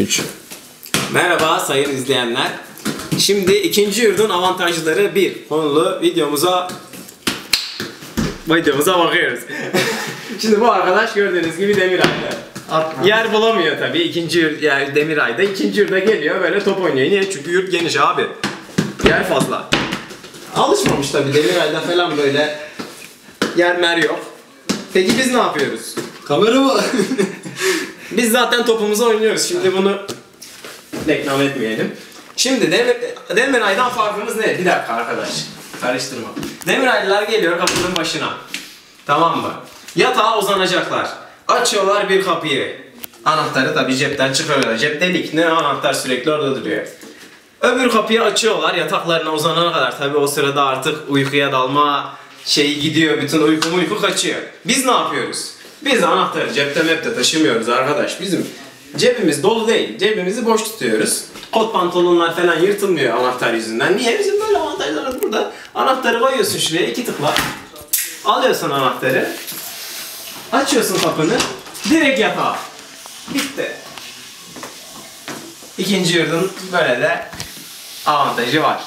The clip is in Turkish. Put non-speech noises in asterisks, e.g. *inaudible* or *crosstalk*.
3. Merhaba sayın izleyenler. Şimdi ikinci yurdun avantajları bir konulu videomuza videomuza bakıyoruz. *laughs* Şimdi bu arkadaş gördüğünüz gibi Demiray'da. Atma. Yer bulamıyor tabii ikinci yurt yani Demiray'da. ikinci yurda geliyor böyle top oynuyor. Niye? Çünkü yurt geniş abi. Yer fazla. Alışmamış tabii Demiray'da falan böyle yer mer yok. Peki biz ne yapıyoruz? Kamera mı? *laughs* Biz zaten topumuzu oynuyoruz. Şimdi bunu reklam etmeyelim. Şimdi Demir, Demiray'dan farkımız ne? Bir dakika arkadaş. Karıştırma. Demiraylılar geliyor kapının başına. Tamam mı? Yatağa uzanacaklar. Açıyorlar bir kapıyı. Anahtarı tabii cepten çıkarıyorlar. Cep delik. Ne anahtar sürekli orada duruyor. Öbür kapıyı açıyorlar yataklarına uzanana kadar. Tabii o sırada artık uykuya dalma şeyi gidiyor. Bütün uyku uyku kaçıyor. Biz ne yapıyoruz? Biz anahtarı cepte mepte taşımıyoruz arkadaş. Bizim cebimiz dolu değil. Cebimizi boş tutuyoruz. Kot pantolonlar falan yırtılmıyor anahtar yüzünden. Niye? Bizim böyle avantajlarımız burada. Anahtarı koyuyorsun şuraya iki tıkla. Alıyorsun anahtarı. Açıyorsun kapını. Direkt yatağa. Bitti. İkinci yurdun böyle de avantajı var.